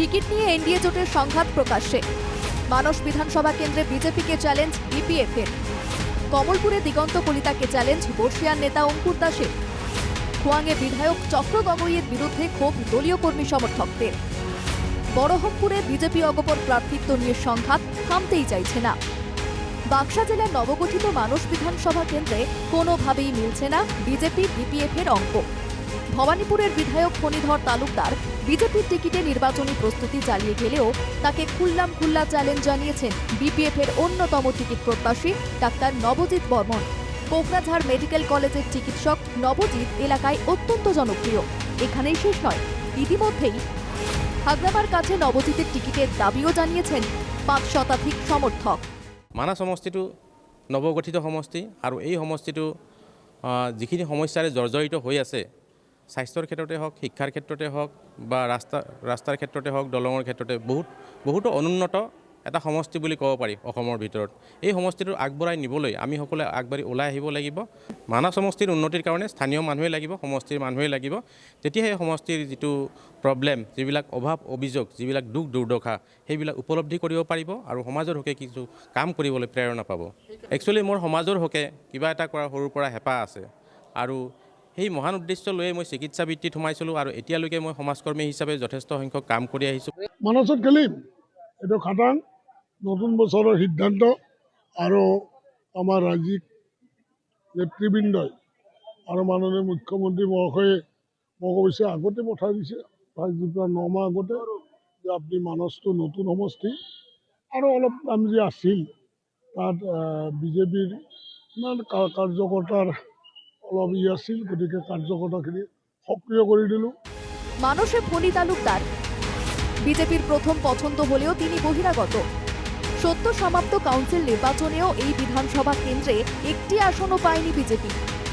Ticket নিয়ে NDA জোটের সংঘাত প্রকাশ্যে। মানস বিধানসভা কেন্দ্রে বিজেপিকে চ্যালেঞ্জ বিপিএফ এর কমলপুরে দিগন্ত কলিতাকে চ্যালেঞ্জ বর্ষিয়ান নেতা অঙ্কুর দাসের। খোয়াংয়ে বিধায়ক চক্র গগৈয়ের বিরুদ্ধে ক্ষোভ দলীয় কর্মী সমর্থকদের। বড়হমপুরে বিজেপি অগপর প্রার্থিত্ব নিয়ে সংঘাত থামতেই চাইছে না। বাক্সা জেলার নবগঠিত মানস বিধানসভা কেন্দ্রে কোনোভাবেই মিলছে না বিজেপি বিপিএফ এর অঙ্ক। ভবানীপুরের বিধায়ক ফণীধর তালুকদার বিজেপির টিকিটে নির্বাচনী প্রস্তুতি চালিয়ে গেলেও তাকে খুল্লাম খুল্লা চ্যালেঞ্জ জানিয়েছেন বিপিএফের অন্যতম টিকিট প্রত্যাশী ডাক্তার নবজিৎ বর্মন। কোকরাঝাড় মেডিকেল কলেজের চিকিৎসক নবজিৎ এলাকায় অত্যন্ত জনপ্রিয়। এখানেই শেষ নয়, ইতিমধ্যেই হাগরাবার কাছে নবজিতের টিকিটের দাবিও জানিয়েছেন পাঁচ শতাধিক সমর্থক। মানাহ সমষ্টিটো নৱগঠিত সমষ্টি আৰু এই সমষ্টিটো যিখিনি সমস্যাৰে জৰ্জৰিত হৈ আছে স্বাস্থ্যৰ ক্ষেত্ৰতে হওক, শিক্ষাৰ ক্ষেত্ৰতে হওক বা ৰাস্তা, ৰাস্তাৰ ক্ষেত্ৰতে হওক, দলঙৰ ক্ষেত্ৰতে বহুত, বহুতো অনুন্নত এটা সমষ্টি বুলি ক'ব পাৰি অসমৰ ভিতৰত। এই সমষ্টিটো আগবঢ়াই নিবলৈ আমি সকলোৱে আগবাঢ়ি ওলাই আহিব লাগিব। মানাহ সমষ্টিৰ উন্নতিৰ কাৰণে স্থানীয় মানুহেই লাগিব, সমষ্টিৰ মানুহেই লাগিব। তেতিয়াহে সমষ্টিৰ যিটো প্ৰব্লেম যিবিলাক অভাৱ, অভিযোগ, যিবিলাক দুখ, দুৰ্দশা, সেইবিলাক উপলব্ধি কৰিব পাৰিব আৰু সমাজৰ হকে কিছু কাম কৰিবলৈ প্ৰেৰণা পাব। একচুৱেলি মোৰ সমাজৰ হকে কিবা এটা কৰাৰ সৰুৰ পৰা হেঁপাহ আছে। আৰু সেই মহান উদ্দেশ্য লৈয়ে মই চিকিৎসা বৃত্তিত সোমাইছিলোঁ আৰু এতিয়ালৈকে মই সমাজকৰ্মী হিচাপে যথেষ্ট সংখ্যক কাম কৰি আহিছোঁ। মানসত খেলিম এইটো খাটাং নতুন বছৰৰ সিদ্ধান্ত আৰু আমাৰ ৰাজ্যিক নেতৃবৃন্দই আৰু মাননীয় মুখ্যমন্ত্ৰী মহাশয়ে মোক অৱশ্যে আগতে পঠাই দিছে ন মাহ আগতে যে আপুনি মানসটো নতুন সমষ্টি আৰু অলপ নাম যে আছিল তাত বিজেপিৰ ইমান কাৰ্যকৰ্তাৰ অলপ ই আছিল, গতিকে কাৰ্যকৰ্তাখিনি সক্ৰিয় কৰি দিলোঁ। মানসে ফণী তালুকদার বিজেপির প্রথম পছন্দ হলেও তিনি বহিরাগত সত্য সমাপ্ত কাউন্সিল নির্বাচনেও এই বিধানসভা কেন্দ্রে একটি আসনও পায়নি বিজেপি।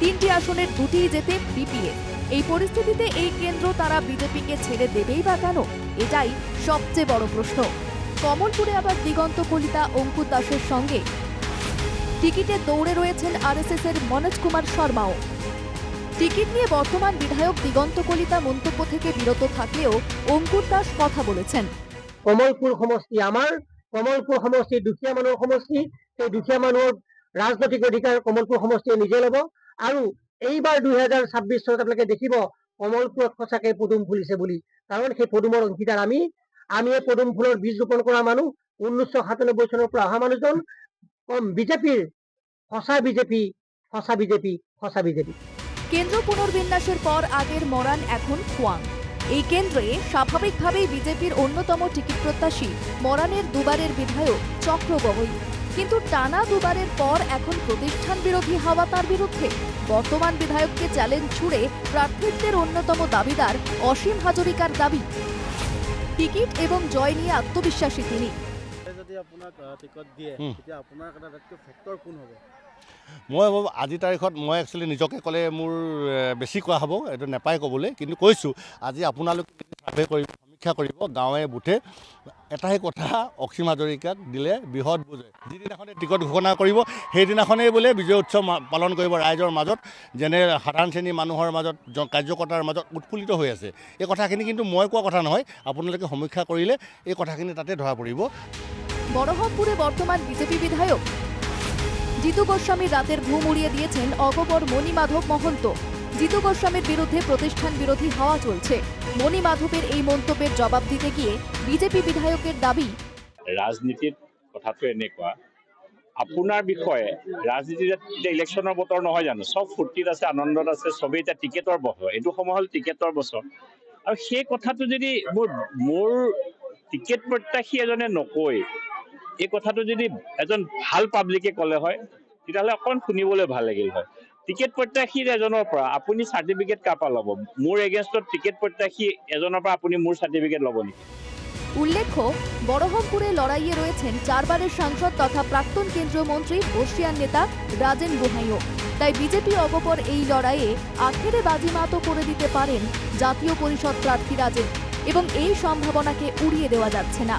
তিনটি আসনের দুটিই যেতে বিপিএ। এই পরিস্থিতিতে এই কেন্দ্র তারা বিজেপিকে ছেড়ে দেবেই বা কেন? এটাই সবচেয়ে বড় প্রশ্ন। কমলপুরে আবার দিগন্ত কলিতা, অঙ্কুর দাসের সঙ্গে টিকিটে দৌড়ে রয়েছেন আরএসএস এর মনোজ কুমার শর্মাও। টিকিট নিয়ে বর্তমান বিধায়ক দিগন্ত কলিতা মন্তব্য থেকে বিরত থাকলেও অঙ্কুর দাস কথা বলেছেন। কমলপুৰ সমষ্টি আমাৰ কমলপুৰ সমষ্টি দুখীয়া মানুহৰ সমষ্টি, সেই দুখীয়া মানুহৰ ৰাজনৈতিক অধিকাৰ কমলপুৰ সমষ্টিয়ে নিজে ল'ব আৰু এইবাৰ দুহেজাৰ ছাব্বিছ চনত আপোনালোকে দেখিব কমলপুৰত সঁচাকৈ পদুম ফুলিছে বুলি। কাৰণ সেই পদুমৰ অংশীদাৰ আমি আমি এই পদুম ফুলৰ বীজ ৰোপণ কৰা মানুহ, ঊনৈছশ সাতানব্বৈ চনৰ পৰা অহা মানুহজন কম বিজেপিৰ সঁচা বিজেপি সঁচা বিজেপি সঁচা বিজেপি। কেন্দ্র পুনর্বিন্যাসের পর আগের মরান এখন খোয়াং। এই কেন্দ্রে স্বাভাবিকভাবেই বিজেপির অন্যতম টিকিট প্রত্যাশী মরানের দুবারের বিধায়ক চক্র গগৈ। কিন্তু টানা দুবারের পর এখন প্রতিষ্ঠান বিরোধী হাওয়া তার বিরুদ্ধে। বর্তমান বিধায়ককে চ্যালেঞ্জ ছুড়ে প্রার্থিত্বের অন্যতম দাবিদার অসীম হাজরিকার দাবি। টিকিট এবং জয় নিয়ে আত্মবিশ্বাসী তিনি। যদি আপোনাক টিকট দিয়ে। তেতিয়া আপোনাৰ কাৰণে আটাইতকৈ ফেক্টৰ কোন হ'ব? মই ভাবোঁ আজিৰ তাৰিখত মই একচুৱেলি নিজকে ক'লে মোৰ বেছি কোৱা হ'ব এইটো নেপায় ক'বলৈ কিন্তু কৈছোঁ আজি আপোনালোকে চাৰ্ভে কৰিব সমীক্ষা কৰিব গাঁৱে বুথে এটাই কথা অসীম হাজৰিকাক দিলে বৃহৎ বুজে। যিদিনাখনে টিকট ঘোষণা কৰিব সেইদিনাখনেই বোলে বিজয় উৎসৱ পালন কৰিব ৰাইজৰ মাজত যেনে সাধাৰণ শ্ৰেণীৰ মানুহৰ মাজত কাৰ্যকৰ্তাৰ মাজত উৎফুল্লিত হৈ আছে। এই কথাখিনি কিন্তু মই কোৱা কথা নহয় আপোনালোকে সমীক্ষা কৰিলে এই কথাখিনি তাতে ধৰা পৰিব। বড়হমপুরে বর্তমান বিজেপি বিধায়ক। জিতু গোস্বামীর রাতের ঘুম উড়িয়ে দিয়েছেন অগপর মণিমাধব মহন্ত। জিতু গোস্বামীর বিরুদ্ধে প্রতিষ্ঠান বিরোধী হাওয়া চলছে। মণি মণিমাধবের এই মন্তব্যের জবাব দিতে গিয়ে বিজেপি বিধায়কের দাবি ৰাজনীতিত কথাটো এনেকুৱা। আপোনাৰ বিষয়ে ৰাজনীতিত এতিয়া ইলেকশ্যনৰ বতৰ নহয় জানো? চব ফূৰ্তিত আছে, আনন্দত আছে, চবেই এতিয়া টিকেটৰ বছৰ এইটো সময় হ'ল টিকেটৰ বছৰ। আৰু সেই কথাটো যদি মোৰ মোৰ টিকেট প্ৰত্যাশী এজনে নকৈ এই কথাটো যদি এজন ভালো পাব্লিকে ক'লে হয়, তেতিয়াহ'লে অকণ শুনিবলৈ ভালো লাগিল হয়। টিকেট প্ৰত্যাশীৰ এজনৰ পৰা আপুনি চাৰ্টিফিকেট কাৰ পৰা ল'ব? মোৰ এগেইনষ্টত টিকেট প্ৰত্যাশী এজনৰ পৰা আপুনি মোৰ চাৰ্টিফিকেট ল'ব নেকি? উল্লেখ্য, বড়হমপুরে লড়াইয়ে রয়েছেন চারবারের সাংসদ তথা প্রাক্তন কেন্দ্রীয় মন্ত্রী বর্ষিয়ান নেতা রাজেন গোহাইও। তাই বিজেপি অগপর এই লড়াইয়ে আখেরে বাজিমাতও করে দিতে পারেন জাতীয় পরিষদ প্রার্থী রাজেন। এবং এই সম্ভাবনাকে উড়িয়ে দেওয়া যাচ্ছে না।